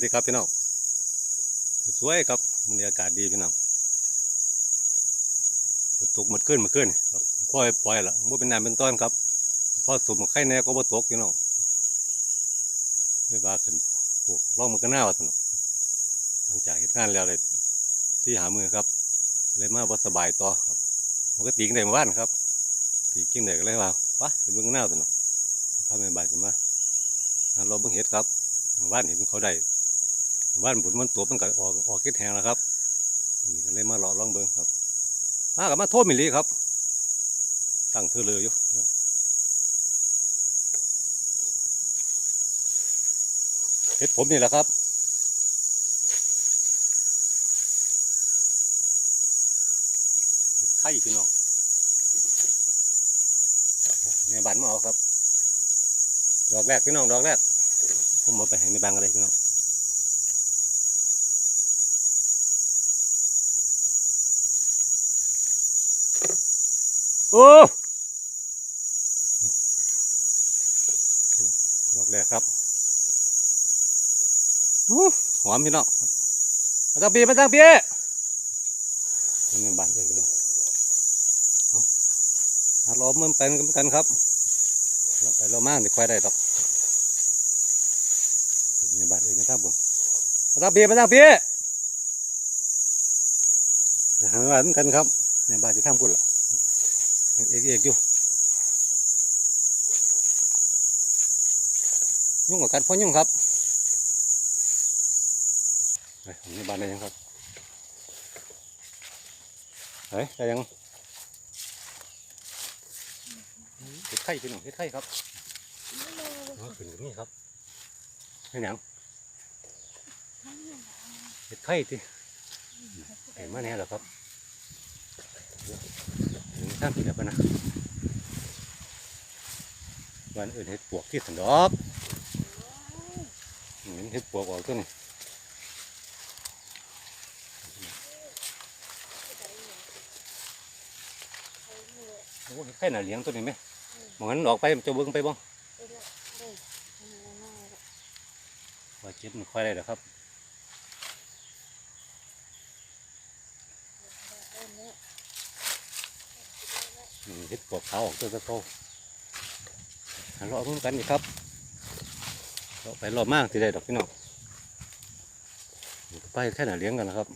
สดีครับพี่น้องสวยครับบรรยากาศดีพี่น้องฝนตกมดขึ้นมาขึ้นครับพ่อยปล่อยละบ่เป็นน้ำเป็นต้นครับพอสุมไข่แน่ก็บ่ตกพี่น้องไม่ว่าขึ้นพวกร่องมันก็น่าว่าสนุกหลังจากเหตุงานแล้วเลยที่หามือครับ เลยมาบ่สบายต่อครับมันก็ตีกันได้มื่อวานครับตีกิ้งได้ก็เลยว่าปะเบิ่งหน้าสนุกพาแม่บ้านกันมาเราเบิ่งเห็ดครับหมู่บ้านเห็นเขาได้หญ่ บ้านผลมันตัวมันก็ออกออกเก็ดแหงแล้วครับนนี้ก็เลยมาเลาะล่องเบิงครับมากับมาโทษมิลีครับ ตั้งเธอเลยอยู่เดี๋ยวเห็ดผมนี่แหละครับเห็ดไข่พี่น้องในบ้านมาเอาครับ ดอกแรกพี่น้องดอกแรกผมเอาไปให้ในบางอะไรพี่น้อง โอ้ดอกแรกครับอื้อหอมพี่น้องมาตั้งปีมาตั้งปีนี่บานเองพี่น้องเอาหาล้อมมันไปกันครับเราไปเรามากเดี๋ยวควายได้ดอกในบ้านเองนะท่านบุญมาตั้งเบียร์มาตั้งเบียร์หาบ้านกันครับ ในบ้านจะทำพุ่นละเอกเอกอยู่ยุ่งกับกันพ่อยุ่งครับไปในบ้านได้ยังครับเฮ้ยได้ยังเห็ดไข่พี่น้องเห็ดไข่ครับอ๋อขึ้นตรงนี้ครับเห็นยังเห็ดไข่ที่เห็นมาแน่แล้วครับ ท่านผิดแล้วปนะวันอื่นเห็ดปวกที่สันดอกเห็นเห็ดปวกออกตัวนี้โอ้เห็ดไข่หนาเลี้ยงตัวนี้ไหมมองนั้นออกไปจะเบิ้งไปบ้างว่าเจ็บมันค่อยได้แล้วครับ เห็ดปวกขาวออกตัวตะโกหันรอรุ่นกันอีกครับรอไปรอมากที่ได้ดอกพี่น้องไปแค่ไหนเลี้ยงกันนะครับ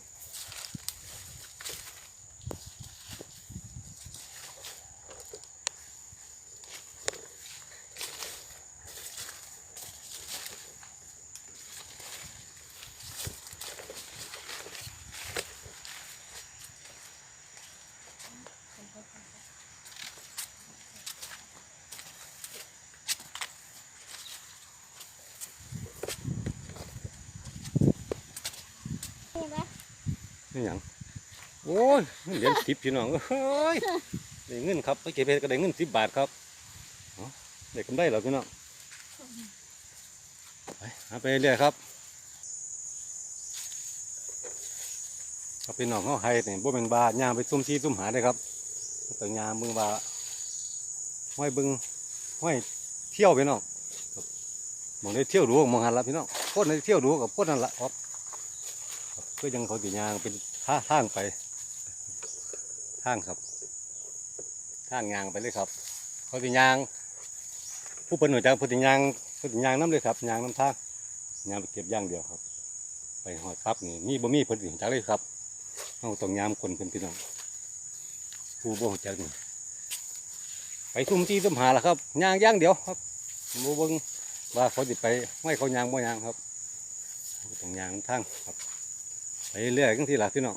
นี่ยังโอ้ยเหรียญสิบพี่น้องเฮ้ยได้เงินครับไปเก็บเห็ดก็ได้เงินสิบบาทครับเด้กกำไรเหรอพี่น้องไปหาไปเรื่อยครับครับพี่น้องเขาให้เนี่ยบ่เป็นบาย่างไปซุ่มซี้ซุ่มหาได้ครับต้องยางเบิ่งว่าห้อยเบิ่งห้อยเที่ยวพี่น้องมองได้เที่ยวดูมองหันละพี่น้องคนได้เที่ยวดูกับคนนั่นละครับ ก็ยังเขาติยางเป็นท่าทางไปทางครับทางยางไปเลยครับ เขาติยาง ผู้เป็นหน่วยจากผู้ติยางผู้ติยางน้ำเลยครับยางน้ำทางยางไปเก็บย่างเดียวครับ ไปหอดปั๊บนี่มีบ่มีเพิ่นสิจักเลยครับเราต้องยามคนเพิ่นพี่น้องผู้บ่รู้จักนี่ไปซุ่มที่ซุ่มหาละครับยางย่างเดียวครับบ่เบิ่งว่าเขาสิไปไม่เขายางบ่ยางครับต้องยางทางครับ ไปเรื่อยกันทีละพี่น้อง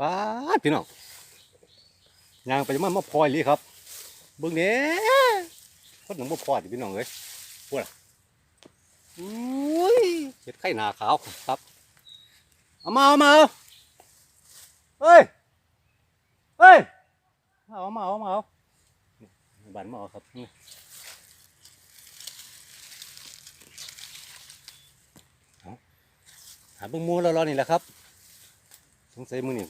ป้าพี่น้องยางไปจะมามาพลอยลีครับเบิ่งเนี้ยคนหนึ่งมาพลอยดิพี่น้องเลยพวกน่ะอุ้ยเห็ดไข่หนาขาวครับเอามาเอามาเอาเฮ้ยเฮ้ยเอามาเอามาเอาบันมาเอาครับนี่เอา หาเบิ่งมูเรารอนี่แหละครับ สงสัยมือนี่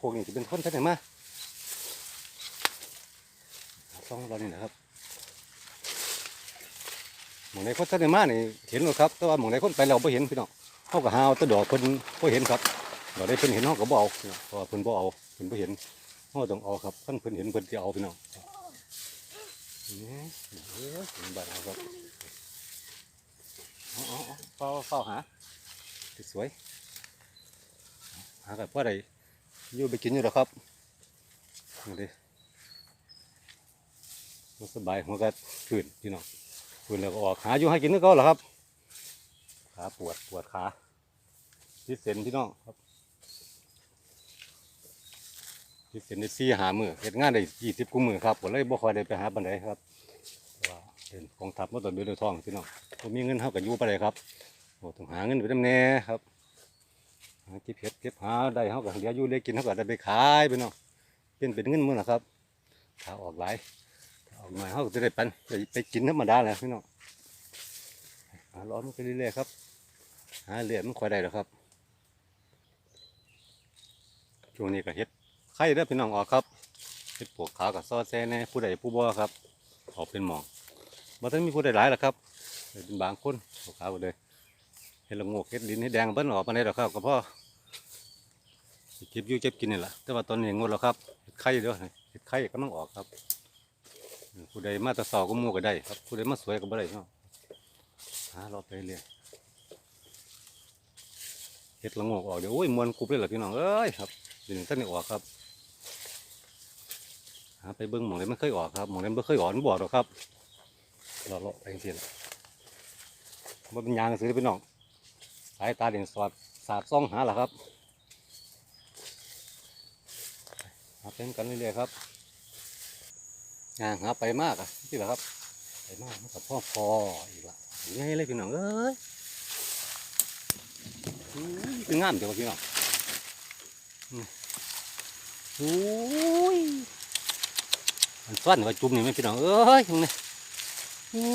พวกนี้จะเป็นคนท่านไหนมาต้องรอนี่นะครับหมองในคนท่านไหนมานี่เห็นหรอครับ แต่ว่าหมองในคนไปเราไม่เห็นพี่น้องเขาก็หาเอาแตะดอกเพิ่นบ่เห็นครับดอกได้เพิ่นเห็นเขาก็บ่เอาเพราะว่าเพิ่นบ่เอาเพิ่นบ่เห็นเขาต้องเอาครับคันเพิ่นเห็นเพิ่นสิเอาพี่น้องนี่เอ้ยเป็นบ้านเอาครับเอาเอาเอาเฝ้าเฝ้าหา สวยหากับพ่อใดอยู่ไปกินอยู่แล้วครับนี่เดิบ่สบายหัวก็ฟื้นพี่น้องฟื้นแล้วก็ออกหาอยู่ให้กินนึกก็เหรอครับขาปวดปวดขาพิศเศษพี่น้องครับพิศเศษในซี่หามือเฮ็ดงานได้ยี่สิบกุมือครับผมเลยบ่คอยได้ไปหาบันไดครับเป็นกองทัพมาตอนเดือนทองพี่น้องผมมีเงินเท่ากับยู่ปานใดครับ โอ้ต้องหาเงินไปทำแน่ครับหาเก็บเห็ดเก็บหาได้เท่ากับเหลืออยู่เหลยกินเท่ากับได้ไปขายพี่น้องเป็นเป็นเงินมื้อนะครับถ้าออกหลายถ้าออกหน่อยเท่าก็จะได้ปันได้ไปกินธรรมดาแหละพี่น้องร้อนมันไปเรื่อยๆครับ หาเหรียญมันค่อยได้หรอกครับช่วงนี้ก็เฮ็ดไข่เด้พี่น้องออกครับเฮ็ดปวกขากับซอสแซ่แน่ผู้ใดผู้บ่ครับ ออกเป็นหมองบ่ต้องมีผู้ใดหลายหรอกครับเป็นบางคนปวกขาวก็เลย เฮ็ดละโงกเฮ็ดดินเฮ็ดแดงเบิ้ลออกมาได้หรอกครับก็พ่อเก็บยู่เก็บกินนี่แหละแต่ว่าตอนนี้งดแล้วครับเฮ็ดไข่เด้อเฮ็ดไข่กำลังออกครับผู้ใดมาตะสาก็มู่ก็ได้ครับผู้ใดมาสวยก็บ่ได้เนาะหาเราไปเรื่อยเห็ดละงกออกเดี๋ยวโอ้ยมวนกรุบเลยหรอพี่น้องเอ้ยครับเดี๋ยวนี้ท่านนี่ออกครับหาไปเบิ้งหมองเลยไม่เคยออกครับหมองเลยไม่เคยออกมันบอดหรอกครับเราเลาะไปเสียละมันเป็นยางซื้อพี่น้อง สายตาเด่นสอดสาดซ่องหาล่ะครับหาเป็นกันเรื่อยๆครับงานหาไปมากอะที่ละครับ ไปมากมันกับพ่อพออีกละยังไงเลยพี่น้องเอ้ยอู้ยคืองามเดี๋ยวพี่น้องอืมโอ้ยมันซ่อนไว้จุ่มนี่ไหมพี่น้องเอ้ยตรงนี้โอ้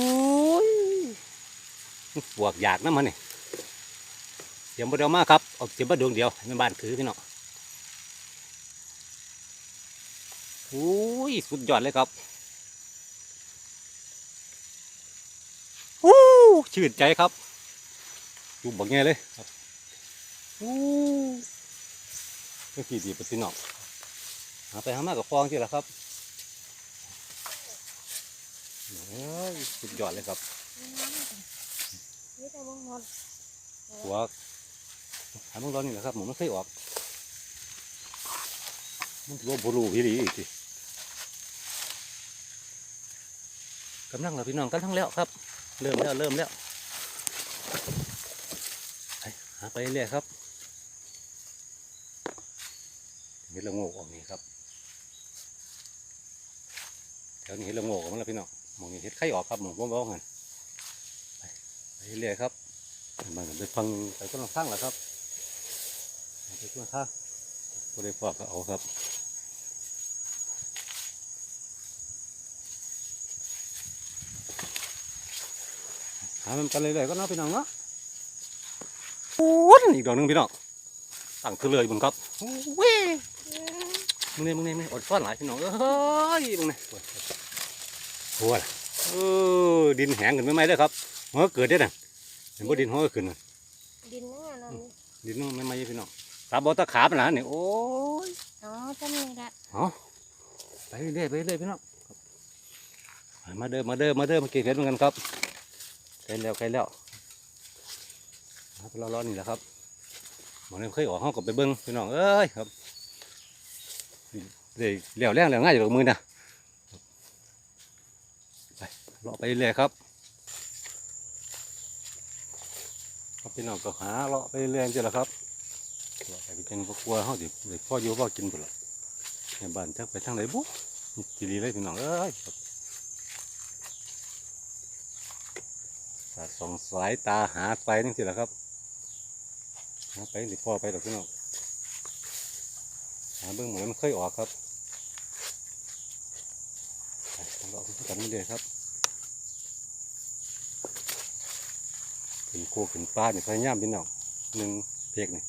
ยปวกอยากนะมันนี่ เดี๋ยวมาเดียวมากครับเอาเจ็บมาดวงเดียวให้แม่บ้านถือพี่น้องโอ้ยสุดยอดเลยครับอู้ชื่นใจครับดูบอกไงเลยครับอู้ก็ขี่ดีปฏินอกหาไปหามากับฟองที่ละครับเอ้ยสุดยอดเลยครับนี่แต่วงนอนหัว หาเมื่อร้อนนี่แหละครับผมไม่เคยออก มันถือว่าบรูพี่ดีอีกทีกำลังแล้วพี่น้องกำลังแล้วครับ เริ่มแล้วเริ่มแล้วไปหาไปเรื่อยครับเห็ดละโงกออกนี่ครับแถวนี้เห็ดละโงกออกมาแล้วพี่น้องมองนี้เห็ดไข่ออกครับมองบ้องกันไปเรื่อยครับมันก็ไปฟังไปต้นข้างแหละครับ ไปต้นข้างก็ได้พอก็เอาครับหามันกันเลยๆก็เนาะพี่น้องเนาะวุ้นอีกดอกหนึงพี่น้องตั้งคือเลยบุญครับเว้ยมึงเนี่ยมึงเนี่ยมึงอดซ่อนหลายพี่น้องเอ้ยมึงเนี่ยโอ้ยเออดินแห้งขึ้นไม่ไหมเด้อครับหัวเกิดได้อน่ะเห็นบ่ดินหัวก็ขึ้นน่ะดินนั่นน่ะดินมันไม่ไหมพี่น้อง ตาบอตาขาเป็นหลานนี่โอ้ยอ๋อท่านนี่ละเอาไปเรื่อยๆไปเรื่อยๆพี่น้องครับมาเด้อมาเด้อมาเด้อมาเก็บเห็ดเหมือนกันครับใกล้แล้วใกล้แล้วครับเรารอนี่แหละครับหมอนี่เคยออกห้องกับไปเบิ้งพี่น้องเอ้ยครับเดี๋ยวเลี้ยวแรงเลี้ยวง่ายอยู่กับมือนะไปเลาะไปเรื่อยๆครับครับพี่น้องก็หาเลาะไปเรื่อยๆจ้ะละครับ เลาะไปเป็นพวกกลัวเขาดิเลยพ่ออยู่พ่อกินหมดละในบ้านจักไปทางไหนบุ๊จีรีเลยพี่น้องเอ้ยสาสองสายตาหาไฟนี่สิแหละครับหาไปหรือพ่อไปหรอกพี่น้องหาเบื้องเหมือนมันเคยออกครับไปเราเอาขึ้นกันนี่เลยครับขึ้นโคขึ้นปลาเนี่ยพยายามพี่น้องหนึ่งเพกเนี่ย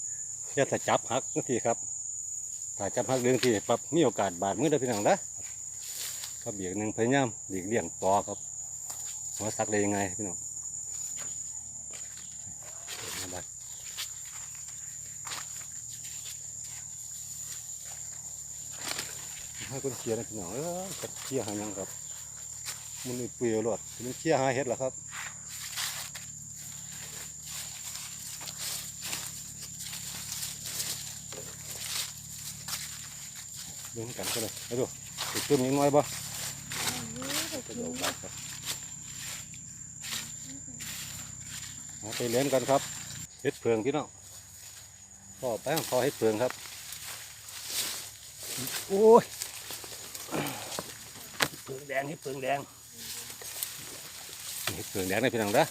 อย่าถ้าจับหักนั่นทีครับถ้าจับหักเรื่องทีปั๊บมีโอกาสบาดมือได้พี่น้องนะครับเบียกหนึ่งพยายามเบียกเลี่ยงต่อครับว่าสักได้ยังไงพี่น้องให้คนเชียร์นะพี่น้องเออเชียร์หายังครับมันเปลี่ยวหลอดมันเชียร์หาเห็ดเหรอครับ เบิ่งกันก็เลยไปดูไปเติมยังน้อยบ่ไปดูนะครับหาไปเล่นกันครับเห็ดเผืองพี่น้องพ่อแป้งพอเห็ดเผืองครับ โอ้ยเผืองแดงเห็ดเผืองแดงเห็ดเผืองแดงในพี่น้องเด้อ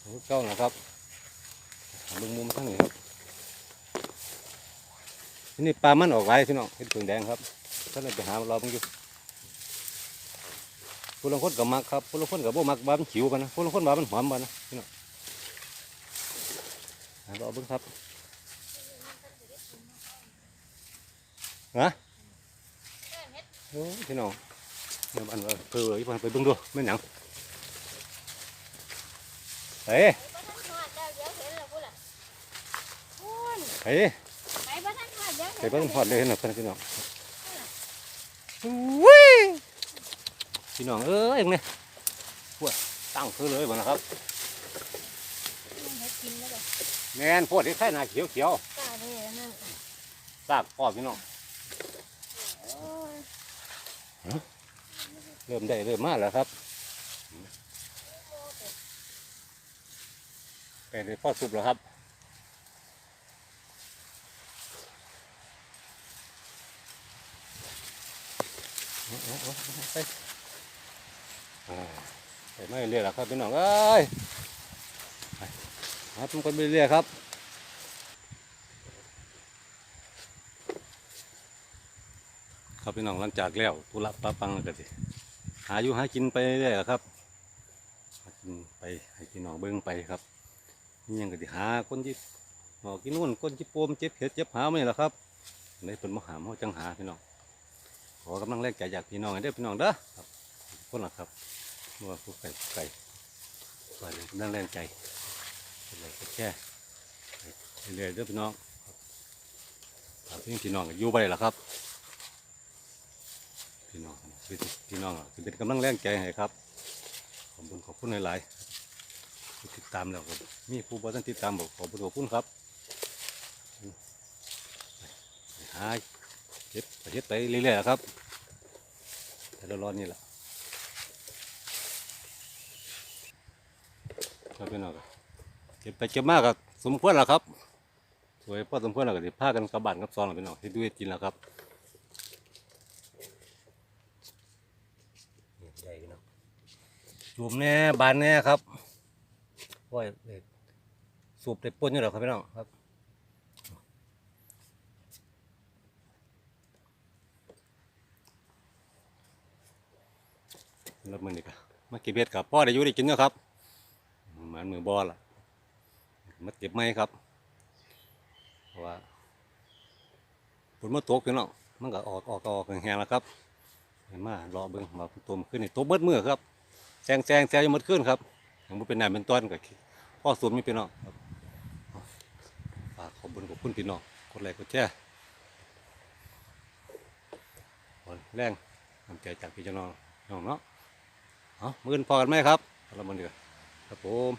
โอ้เก้านะครับเบิ่งมุมทั้งนี้ครับ ทีนี่ปลามันออกไว้พี่น้องเห็ดเผืองแดงครับท่านไปหาเรอมึงอยู่ผู้ลงคนก็มักครับผู้ลงคนก็บ่มักว่ามันขิวปานนะผู้ลงคนว่ามันหอมปานนะพี่น้องเราเบิ่งครับฮะโอ้ยพี่น้องเดี๋ยวอันเพื่ออีกคนไปเบิ่งดูแม่หยังเฮ้ยไปบ้านทอดเดี๋ยวเดี๋ยวเห็นแล้วกูล่ะพูนเฮ้ย ไปบ้านทอดเดี๋ยวไปเห็นเบิ่งฮอดเลยเห็นหรอพี่น้องอุ้ยพี่น้องเอ้ยเองเนี่ยพวดตั้งคือเลยบ่นะครับมันเห็ดกินแล้วแบบแม่นพวดที่ไข่หน้าเขียวเขียวกล้าเลยนั่นๆซากพอพี่น้องโอ้ยเริ่มได้เริ่มมาแล้วครับไปในพ่อสุบแล้วครับเอาเอาเอาเอา ไปไปไม่เรียกแล้วครับพี่น้องเอ้ยไปครับมันก็ไปเรียกครับครับพี่น้องหลังจากแล้วตุระปะปังแล้วก็สิหาอยู่หากินไปเรื่อยๆครับกินไปให้พี่น้องเบิ้งไปครับนี่ยังก็สิหาคนที่หอกกินนู่นคนที่โปมเจ็บเห็ดเจ็บหาไม่หละครับในเป็นมหามเขาจังหาพี่น้อง ขอกำลังแรงใจจากพี่น้องเด้อพี่น้องเด้อครับคนละครับนัวผู้ไก่ผู้ไก่ไปเลยกำลังแรงใจไปเลยแค่เรื่อยๆเด้อพี่น้องครับพี่พี่น้องอยู่ไปแล้วครับ พี่น้องพี่น้องเป็นกำลังแรงใจให้ครับขอบคุณขอบคุณหลายๆติดตามแล้วก็มีผู้บ่ทันติดตามบอกขอบคุณขอบคุณครับหา เก็บประเทศไปเรื่อยๆครับ แต่ร้อนนี่แหละครับพี่น้องครับเก็บไปเก็บมากก็สมควรแล้วครับ สวยพอสมควรแล้วก็สิพากันกลับานกลับซองแล้วพี่น้องที่ดูเฮ็ดกินแล้วครับใหญ่เนาะจูมแน่บานแน่ครับโอ้ยเด็กสูบเด็กปนอยู่หรอครับพี่น้องครับ รับมือนี่กะมาเก็บเบ็ดกับพ่อได้อยู่ได้กินเนาะครับเหมือนมือบอลล่ะมาเก็บไม้ครับเพราะว่าฝนมาตกพี่น้องมันก็ออกออกออกแห้งแล้วครับเห็นมารอเบิ่งมาตัวมนขึ้นนี่ตัวเบิดมือครับแซงแซงแซงยังมดขึ้นครับยังบ่เป็นหน้าเป็นต้นกับพ่อสูตรไม่เป็นน้องฝากขอบคุญขอบคุณพี่น้องกดไลค์กดแชร์แรงน้ำใจจากพี่เจ้าน้องน้องเนาะ เอามื่นพอกันไหมครับเรามาเดือครับผม